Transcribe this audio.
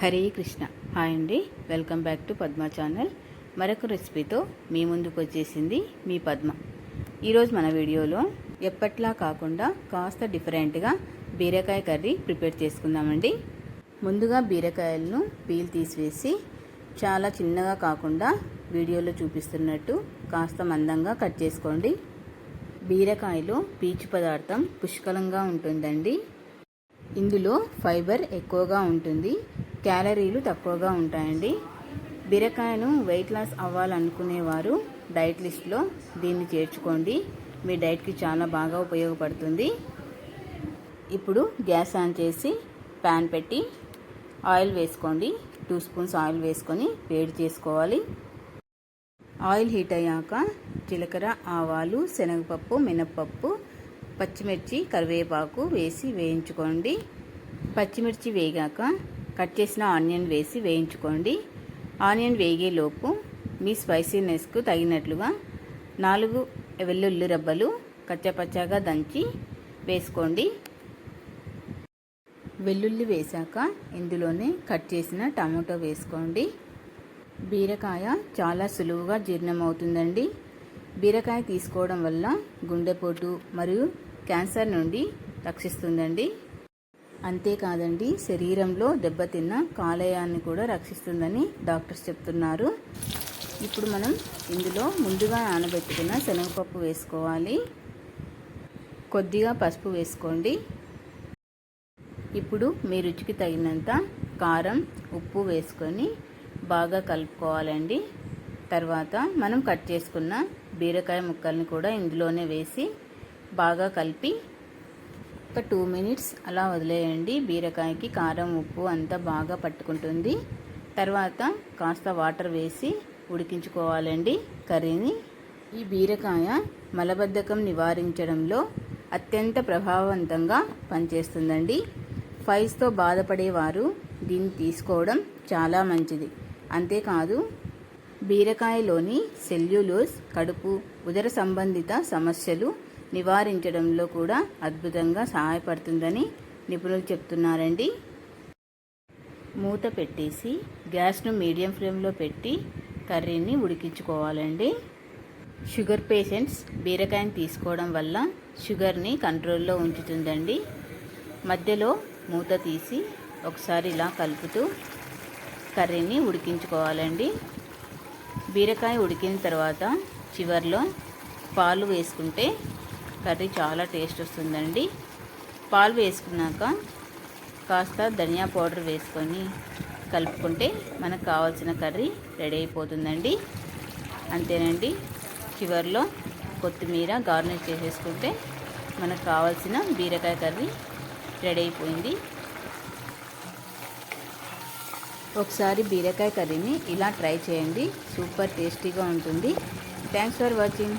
Hare Krishna. Hi అండి. Welcome back to Padma channel. మరొక రెసిపీతో మీ ముందుకు వచ్చేసింది మీ పద్మ. ఈరోజు మన వీడియోలో ఎప్పట్లా కాకుండా కాస్త డిఫరెంట్గా బీరకాయ కర్రీ ప్రిపేర్ చేసుకుందామండి. ముందుగా బీరకాయలను పీల్ తీసివేసి చాలా చిన్నగా కాకుండా వీడియోలో చూపిస్తున్నట్టు కాస్త మందంగా కట్ చేసుకోండి. బీరకాయలో పీచు పదార్థం పుష్కలంగా ఉంటుందండి. ఇందులో ఫైబర్ ఎక్కువగా ఉంటుంది. క్యాలరీలు తక్కువగా ఉంటాయండి. బీరకాయను వెయిట్ లాస్ అవ్వాలనుకునేవారు డైట్ లిస్ట్లో దీన్ని చేర్చుకోండి. మీ డైట్కి చాలా బాగా ఉపయోగపడుతుంది. ఇప్పుడు గ్యాస్ ఆన్ చేసి ప్యాన్ పెట్టి ఆయిల్ వేసుకోండి. టూ స్పూన్స్ ఆయిల్ వేసుకొని వేడి చేసుకోవాలి. ఆయిల్ హీట్ అయ్యాక జీలకర్ర ఆవాలు శనగపప్పు మినప్పప్పు పచ్చిమిర్చి కరివేపాకు వేసి వేయించుకోండి. పచ్చిమిర్చి వేగాక కట్ చేసిన ఆనియన్ వేసి వేయించుకోండి. ఆనియన్ వేగేలోపు మీ స్పైసీనెస్కు తగినట్లుగా నాలుగు వెల్లుల్లి రబ్బలు కచ్చపచ్చగా దంచి వేసుకోండి. వెల్లుల్లి వేశాక ఇందులోనే కట్ చేసిన టమాటో వేసుకోండి. బీరకాయ చాలా సులువుగా జీర్ణమవుతుందండి. బీరకాయ తీసుకోవడం వల్ల గుండెపోటు మరియు క్యాన్సర్ నుండి రక్షిస్తుందండి. అంతేకాదండి శరీరంలో దెబ్బతిన్న కాలేయాన్ని కూడా రక్షిస్తుందని డాక్టర్స్ చెప్తున్నారు. ఇప్పుడు మనం ఇందులో ముందుగా నానబెట్టుకున్న శనగపప్పు వేసుకోవాలి. కొద్దిగా పసుపు వేసుకోండి. ఇప్పుడు మీ రుచికి తగినంత కారం ఉప్పు వేసుకొని బాగా కలుపుకోవాలండి. తర్వాత మనం కట్ చేసుకున్న బీరకాయ ముక్కల్ని కూడా ఇందులోనే వేసి బాగా కలిపి ఒక టూ మినిట్స్ అలా వదిలేయండి. బీరకాయకి కారం ఉప్పు అంతా బాగా పట్టుకుంటుంది. తర్వాత కాస్త వాటర్ వేసి ఉడికించుకోవాలండి కర్రీని. ఈ బీరకాయ మలబద్ధకం నివారించడంలో అత్యంత ప్రభావవంతంగా పనిచేస్తుందండి. ఫైల్స్తో బాధపడేవారు దీన్ని తీసుకోవడం చాలా మంచిది. అంతేకాదు బీరకాయలోని సెల్యులోస్ కడుపు ఉదర సంబంధిత సమస్యలు నివారించడంలో కూడా అద్భుతంగా సహాయపడుతుందని నిపుణులు చెప్తున్నారండి. మూత పెట్టేసి గ్యాస్ను మీడియం ఫ్లేమ్లో పెట్టి కర్రీని ఉడికించుకోవాలండి. షుగర్ పేషెంట్స్ బీరకాయని తీసుకోవడం వల్ల షుగర్ని కంట్రోల్లో ఉంచుతుందండి. మధ్యలో మూత తీసి ఒకసారి ఇలా కలుపుతూ కర్రీని ఉడికించుకోవాలండి. బీరకాయ ఉడికిన తర్వాత చివర్లో పాలు వేసుకుంటే కర్రీ చాలా టేస్ట్ వస్తుందండి. పాలు వేసుకున్నాక కాస్త ధనియా పౌడర్ వేసుకొని కలుపుకుంటే మనకు కావాల్సిన కర్రీ రెడీ అయిపోతుందండి. అంతేనండి. చివర్లో కొత్తిమీర గార్నిష్ చేసేసుకుంటే మనకు కావాల్సిన బీరకాయ కర్రీ రెడీ అయిపోయింది. ఒకసారి బీరకాయ కర్రీని ఇలా ట్రై చేయండి. సూపర్ టేస్టీగా ఉంటుంది. Thanks for watching.